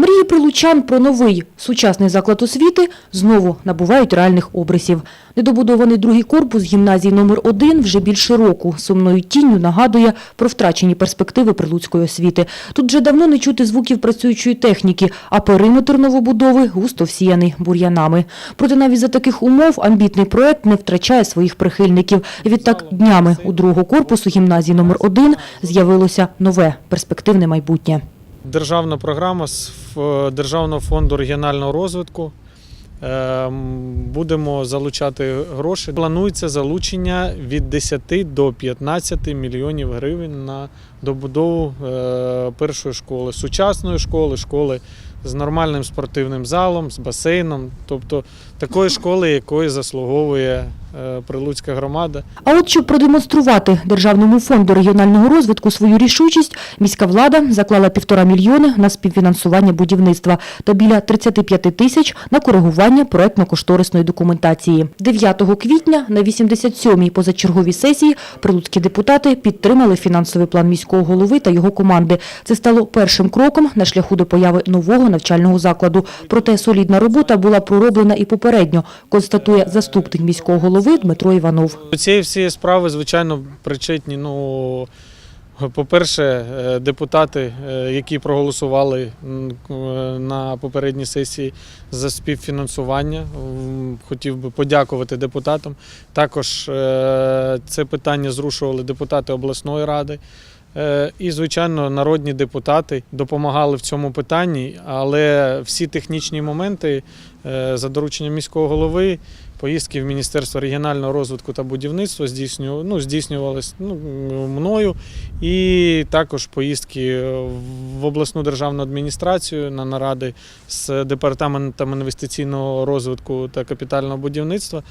Мрії прилучан про новий сучасний заклад освіти знову набувають реальних обрисів. Недобудований другий корпус гімназії номер 1 вже більше року сумною тінню нагадує про втрачені перспективи прилуцької освіти. Тут вже давно не чути звуків працюючої техніки, а периметр новобудови густо всіяний бур'янами. Проте навіть за таких умов амбітний проект не втрачає своїх прихильників. Відтак днями у другого корпусу гімназії номер 1 з'явилося нове перспективне майбутнє. Державна програма з Державного фонду регіонального розвитку. Ем, Будемо залучати гроші. Планується залучення від 10 до 15 мільйонів гривень на добудову е, першої школи, сучасної школи, школи з нормальним спортивним залом, з басейном, тобто такої школи, якої заслуговує е, Прилуцька громада. А от щоб продемонструвати Державному фонду регіонального розвитку свою рішучість, міська влада заклала півтора мільйони на співфінансування будівництва та біля 35 тисяч на коригування проектно-кошторисної документації. 9 квітня на 87-й позачерговій сесії прилуцькі депутати підтримали фінансовий план міського голови та його команди. Це стало першим кроком на шляху до появи нового навчального закладу. Проте солідна робота була пророблена і попередньо, констатує заступник міського голови Дмитро Іванов. Цієї всієї справи, звичайно, причетні. Ну, по-перше, е, депутати, е, які проголосували е, на попередній сесії за співфінансування. Хотів би подякувати депутатам. Також це питання зрушували депутати обласної ради. Е, І, звичайно, народні депутати допомагали в цьому питанні, але всі технічні моменти е, за дорученням міського голови Поїздки в Міністерство регіонального розвитку та будівництва здійснювали, ну, здійснювалися ну, мною, і також поїздки в обласну державну адміністрацію на наради з департаментом інвестиційного розвитку та капітального будівництва.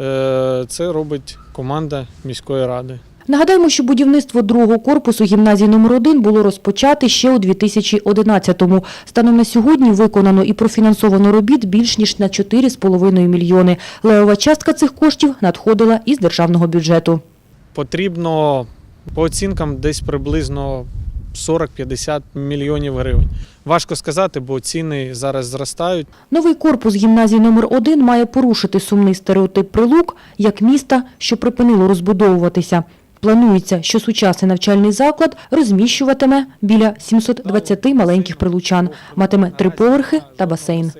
Е, Це робить команда міської ради. Нагадаємо, що будівництво другого корпусу гімназії номер 1 було розпочати ще у 2011-му. Станом на сьогодні виконано і профінансовано робіт більш ніж на 4,5 мільйони. Левова частка цих коштів надходила із державного бюджету. Потрібно по оцінкам десь приблизно 40-50 мільйонів гривень. Важко сказати, бо ціни зараз зростають. Новий корпус гімназії номер 1 має порушити сумний стереотип Прилук як міста, що припинило розбудовуватися. Планується, що сучасний навчальний заклад розміщуватиме біля 720 маленьких прилучан, матиме три поверхи та басейн.